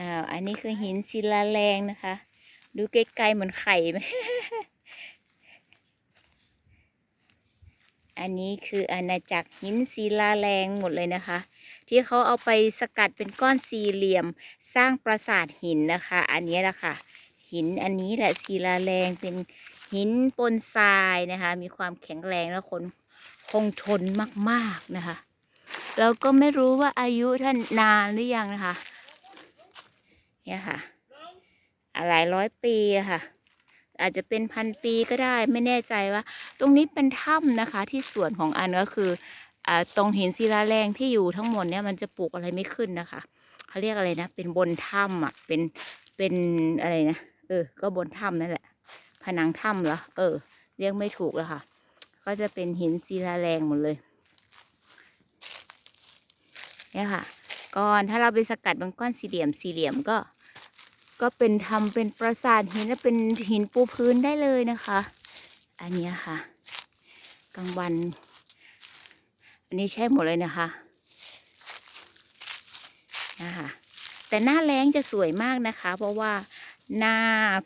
อ้าวอันนี้คือหินศิลาแรงนะคะ ดูไกลๆเหมือนไข่ไหมอันนี้คืออาณาจักรหินศิลาแรงหมดเลยนะคะ ที่เขาเอาไปสกัดเป็นก้อนสี่เหลี่ยม สร้างปราสาทหินนะคะ อันนี้แหละค่ะ หินอันนี้แหละศิลาแรงเป็นหินปนทรายนะคะ มีความแข็งแรงและคนคงทนมากๆนะคะ เราก็ไม่รู้ว่าอายุท่านนานหรือยังนะคะ เนี่ยค่ะอะหลายร้อยปีค่ะ อาจจะเป็นพันปีก็ได้ไม่แน่ใจว่า ตรงนี้เป็นถ้ำนะคะ ที่ส่วนของอันก็คืออตรงหินศิลาแรงที่อยู่ทั้งหมดเนี่ยมันจะปลูกอะไรไม่ขึ้นนะคะเขาเรียกอะไรนะ เป็นบนถ้ำอะเป็นเป็นอะไรนะเออ ก็บนถ้ำนั่นแหละ ผนังถ้ำเหรอเออ เรียกไม่ถูกแล้วค่ะ ก็จะเป็นหินศิลาแรงหมดเลย เนี่ยค่ะก่อนถ้าเราไปสกัดเป็นก้อนสี่เหลี่ยมสี่เหลี่ยมก็ ก็เป็นทำเป็นปราสาทหินและเป็นหินปูพื้นได้เลยนะคะ อันนี้ค่ะ กลางวัน อันนี้ใช่หมดเลยนะคะนะคะแต่หน้าแล้งจะสวยมากนะคะ เพราะว่าหน้า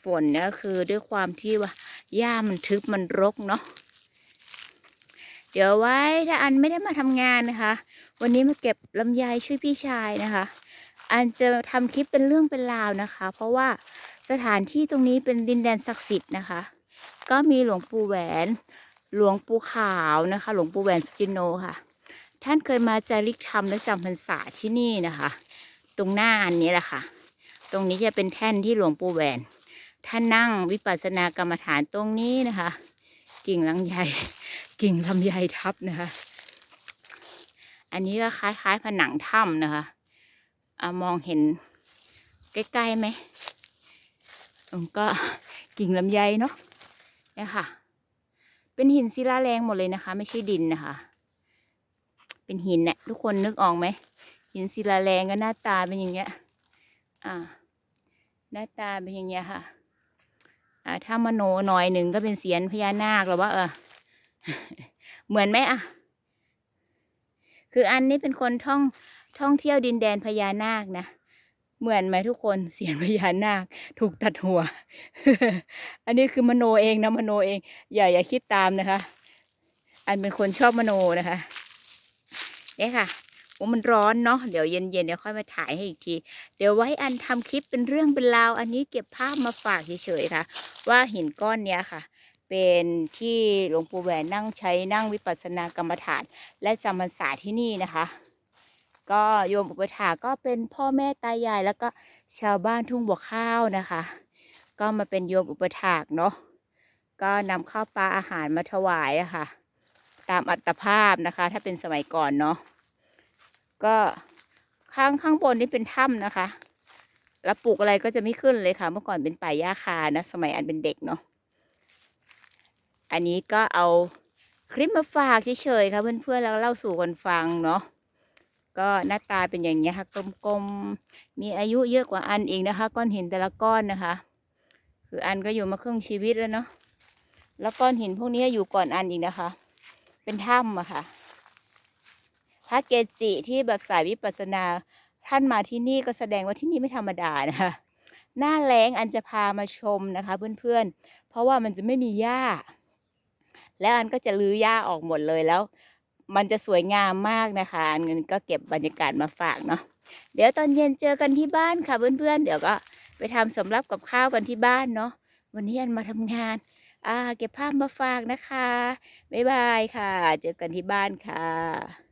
ฝนเนี่ยคือด้วยความที่ว่าหญ้ามันทึบมันรกเนาะเดี๋ยวไว้ถ้าอันไม่ได้มาทำงานนะคะ วันนี้มาเก็บลำไยช่วยพี่ชายนะคะ อันจะทำคลิปเป็นเรื่องเป็นราวนะคะ เพราะว่าสถานที่ตรงนี้เป็นดินแดนศักดิ์สิทธิ์นะคะ ก็มีหลวงปู่แหวน หลวงปู่ขาวนะคะ หลวงปู่แหวนสุจินโนค่ะ ท่านเคยมาจาริกธรรมและจำพรรษาที่นี่นะคะ ตรงหน้าอันนี้แหละค่ะ ตรงนี้จะเป็นแท่นที่หลวงปู่แหวน ท่านนั่งวิปัสสนากรรมฐานตรงนี้นะคะ กิ่งลำไยกิ่งลำไยทับนะคะ อันนี้ก็คล้ายๆผนังถ้ำนะคะ อามองเห็นใกล้ๆไหมมันก็กิ่งลำไยเนาะเนี่ยค่ะ เป็นหินศิลาแรงหมดเลยนะคะ ไม่ใช่ดินนะคะ เป็นหินเนี่ยทุกคนนึกออกไหมหินศิลาแรงก็หน้าตาเป็นอย่างเงี้ย อ่า หน้าตาเป็นอย่างเงี้ยค่ะ อ่า ถ้ามโนหน่อยหนึ่งก็เป็นเสียนพญานาคหรือว่า เออ เหมือนไหมอะ คืออันนี้เป็นคนท่อง ท่องเที่ยวดินแดนพญานาคนะเหมือนไหมทุกคนเสียงพญานาค ถูกตัดหัว อันนี้คือมโนเองนะมโนเอง อย่าอย่าคิดตามนะคะ อันเป็นคนชอบมโนนะคะเนี่ยค่ะโอ้มันร้อนเนาะเดี๋ยวเย็นๆเดี๋ยวค่อยมาถ่ายให้อีกที เดี๋ยวไว้อันทำคลิปเป็นเรื่องเป็นราว อันนี้เก็บภาพมาฝากเฉยๆค่ะ ว่าหินก้อนเนี้ยค่ะ เป็นที่หลวงปู่แหวนนั่งใช้นั่งวิปัสสนากรรมฐาน และจำพรรษาที่นี่นะคะ ก็โยมอุปถาก็เป็นพ่อแม่ตายายแล้วก็ชาวบ้านทุ่งบัวข้าวนะคะ ก็มาเป็นโยมอุปถากเนาะก็นำข้าวปลาอาหารมาถวายะค่ะตามอัตภาพนะคะ ถ้าเป็นสมัยก่อนเนาะก็ข้างข้างบนนี่เป็นถ้ำนะคะ แล้วปลูกอะไรก็จะไม่ขึ้นเลยค่ะ เมื่อก่อนเป็นป่าหญ้าคานะ สมัยอันเป็นเด็กเนาะอันนี้ก็เอาคลิปมาฝากเฉยๆค่ะเพื่อนๆแล้วเล่าสู่กันฟังเนาะ ก็หน้าตาเป็นอย่างนี้ยค่ะกลมๆมีอายุเยอะกว่าอันเอีกนะคะ ก้อนหินแต่ละก้อนนะคะ คืออันก็อยู่มาครึ่งชีวิตแล้วเนาะแล้วก้อนหินพวกนี้อยู่ก่อนอันอีกนะคะ เป็นถ้ำอะค่ะพระเกจิที่แบบสายวิปัสสนาท่านมาที่นี่ก็แสดงว่าที่นี่ไม่ธรรมดานะคะหน้าแล้งอันจะพามาชมนะคะเพื่อนๆ เพราะว่ามันจะไม่มีหญ้า แล้วอันก็จะลื้อหญ้าออกหมดเลยแล้ว มันจะสวยงามมากนะคะอันเงินก็เก็บบรรยากาศมาฝากเนาะเดี๋ยวตอนเย็นเจอกันที่บ้านค่ะเพื่อนๆ เดี๋ยวก็ไปทำสำรับกับข้าวกันที่บ้านเนาะวันนี้อันมาทำงานอ่าเก็บภาพมาฝากนะคะบ๊ายบายค่ะ เจอกันที่บ้านค่ะ